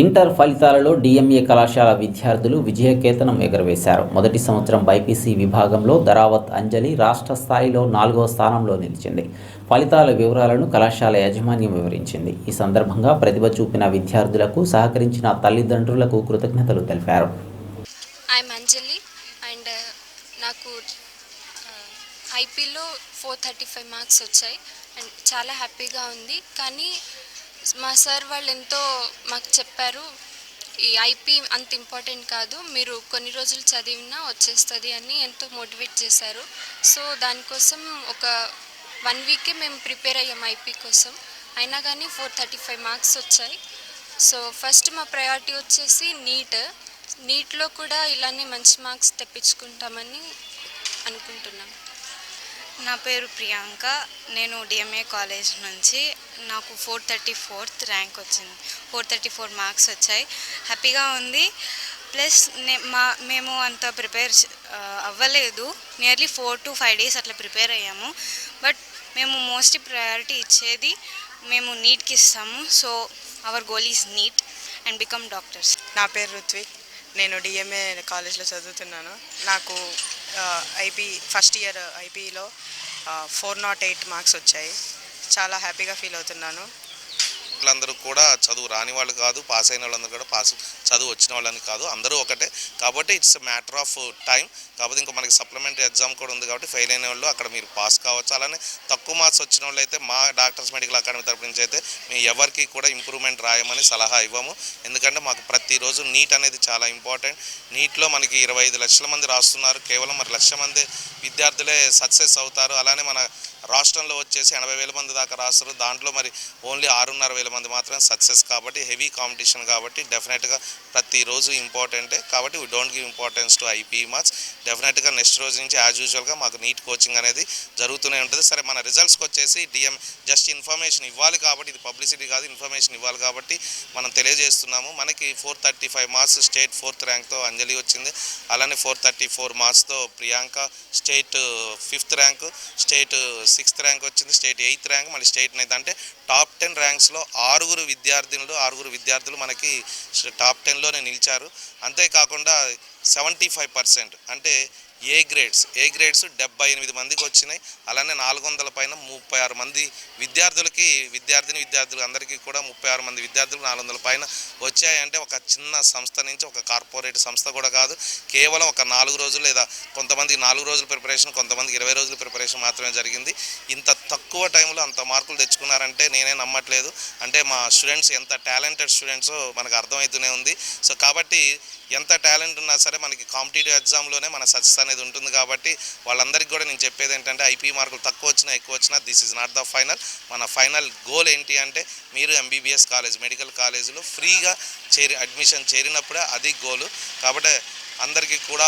Inter ఫలితాలలో DMA కళాశాల విద్యార్థులు విజయకేతనం ఎగరవేశారు. మొదటి సంవత్సరం బైపీసీ విభాగంలో దరావత్ అంజలి రాష్ట్ర స్థాయిలో నాలుగవ స్థానంలో నిలిచింది. ఫలితాల వివరాలను కళాశాల యాజమాన్యం వివరించింది. ఈ సందర్భంగా ప్రతిభ చూపిన విద్యార్థులకు సహకరించిన తల్లిదండ్రులకు కృతజ్ఞతలు తెలిపారు. అంజలి అండ్ uh, నాకు uh, ఐపీలో ఫోర్ థర్టీ ఫైవ్ మార్క్స్ వచ్చాయి. అండ్ చాలా హ్యాపీగా ఉంది. కానీ మా సార్ వాళ్ళు ఎంతో మాకు చెప్పారు ఈ ఐపీ అంత ఇంపార్టెంట్ కాదు మీరు కొన్ని రోజులు చదివినా వచ్చేస్తుంది అని ఎంతో మోటివేట్ చేశారు. సో దానికోసం ఒక వన్ వీకే మేము ప్రిపేర్ అయ్యాం ఐపీ కోసం. అయినా కానీ ఫోర్ థర్టీ ఫైవ్ మార్క్స్ వచ్చాయి. సో ఫస్ట్ మా ప్రయారిటీ వచ్చేసి నీట్. నీట్లో కూడా ఇలానే మంచి మార్క్స్ తెప్పించుకుంటామని అనుకుంటున్నాం. నా పేరు ప్రియాంక. నేను డిఎంఏ కాలేజ్ నుంచి నాకు ఫోర్ థర్టీ ఫోర్త్ ర్యాంక్ వచ్చింది. ఫోర్ థర్టీ ఫోర్ మార్క్స్ వచ్చాయి. హ్యాపీగా ఉంది. ప్లస్ నే మా మేము అంత ప్రిపేర్ అవ్వలేదు. Nearly four to five days అట్లా ప్రిపేర్ అయ్యాము. బట్ మేము మోస్ట్ ప్రయారిటీ ఇచ్చేది మేము నీట్కి ఇస్తాము. So our goal is NEET and become doctors. నా పేరు రుత్విక్. నేను డిఎంఏ కాలేజ్లో చదువుతున్నాను. నాకు ఐపీ ఫస్ట్ ఇయర్ ఐపీలో ఫోర్ నాట్ ఎయిట్ మార్క్స్ వచ్చాయి. చాలా హ్యాపీగా ఫీల్ అవుతున్నాను. వాళ్ళందరూ కూడా చదువు రాని వాళ్ళు కాదు పాస్ అయిన వాళ్ళందరూ కూడా పాస్ చదువు వచ్చిన వాళ్ళని కాదు అందరూ ఒకటే. కాబట్టి ఇట్స్ మ్యాటర్ ఆఫ్ టైం కాకపోతే ఇంకా మనకి సప్లిమెంటరీ ఎగ్జామ్ కూడా ఉంది కాబట్టి ఫెయిల్ అయిన వాళ్ళు అక్కడ మీరు పాస్ కావచ్చు. అలానే తక్కువ మార్క్స్ వచ్చిన వాళ్ళు అయితే మా డాక్టర్స్ మెడికల్ అకాడమీ తరపు నుంచి అయితే మేము ఎవరికి కూడా ఇంప్రూవ్మెంట్ రాయమని సలహా ఇవ్వము. ఎందుకంటే మాకు ప్రతిరోజు నీట్ అనేది చాలా ఇంపార్టెంట్ నీట్లో మనకి ఇరవై ఐదు లక్షల మంది రాస్తున్నారు. కేవలం మరి లక్ష మంది విద్యార్థులే సక్సెస్ అవుతారు. అలానే మన రాష్ట్రంలో వచ్చేసి ఎనభై వేల మంది దాకా రాస్తారు. దాంట్లో మరి ఓన్లీ ఆరున్నర వేల మంది మాత్రమే సక్సెస్ కాబట్టి హెవీ కాంపిటీషన్ కాబట్టి డెఫినెట్గా ప్రతిరోజు ఇంపార్టెంటే. కాబట్టి we don't give importance to IP marks డెఫినెట్గా నెక్స్ట్ రోజు నుంచి యాజ్ యూజువల్గా మాకు నీట్ కోచింగ్ అనేది జరుగుతూనే ఉంటుంది. సరే మన రిజల్ట్స్కి వచ్చేసి డిఎం జస్ట్ ఇన్ఫర్మేషన్ ఇవ్వాలి కాబట్టి ఇది పబ్లిసిటీ కాదు ఇన్ఫర్మేషన్ ఇవ్వాలి కాబట్టి మనం తెలియజేస్తున్నాము. మనకి four thirty five marks state fourth ర్యాంక్తో Anjali వచ్చింది. అలానే four thirty four మార్క్స్తో Priyanka state fifth rank state sixth rank వచ్చింది స్టేట్ ఎయిత్ ర్యాంక్ మళ్ళీ స్టేట్ నైన్త్ అంటే టాప్ టెన్ ర్యాంక్స్లో ఆరుగురు విద్యార్థినులు ఆరుగురు విద్యార్థులు మనకి టాప్ టెన్లోనే నిలిచారు. అంతేకాకుండా సెవెంటీ ఫైవ్ పర్సెంట్. అంటే ఏ గ్రేడ్స్? ఏ గ్రేడ్స్ డెబ్బై ఎనిమిది మందికి వచ్చినాయి. అలానే నాలుగు వందల పైన ముప్పై ఆరు మంది విద్యార్థులకి విద్యార్థిని విద్యార్థులు అందరికీ కూడా ముప్పై ఆరు మంది విద్యార్థులు నాలుగు వందల పైన వచ్చాయంటే ఒక చిన్న సంస్థ నుంచి ఒక కార్పొరేట్ సంస్థ కూడా కాదు. కేవలం ఒక నాలుగు రోజులు లేదా కొంతమంది నాలుగు రోజుల ప్రిపరేషన్ కొంతమందికి ఇరవై రోజుల ప్రిపరేషన్ మాత్రమే జరిగింది. ఇంత తక్కువ టైంలో అంత మార్కులు తెచ్చుకున్నారంటే నేనే నమ్మట్లేదు. అంటే మా స్టూడెంట్స్ ఎంత టాలెంటెడ్ స్టూడెంట్స్ మనకు అర్థమవుతూనే ఉంది. సో కాబట్టి ఎంత టాలెంట్ ఉన్నా సరే మనకి కాంపిటేటివ్ ఎగ్జామ్లోనే మన సక్సెస్ అనేది ఉంటుంది కాబట్టి వాళ్ళందరికీ కూడా నేను చెప్పేది ఏంటంటే ఐపీ మార్కులు తక్కువ వచ్చినా ఎక్కువ వచ్చినా this is not the final. మన ఫైనల్ గోల్ ఏంటి అంటే మీరు ఎంబీబీఎస్ కాలేజ్ మెడికల్ కాలేజీలో ఫ్రీగా చేరి అడ్మిషన్ చేరినప్పుడే అది గోలు. కాబట్టి అందరికీ కూడా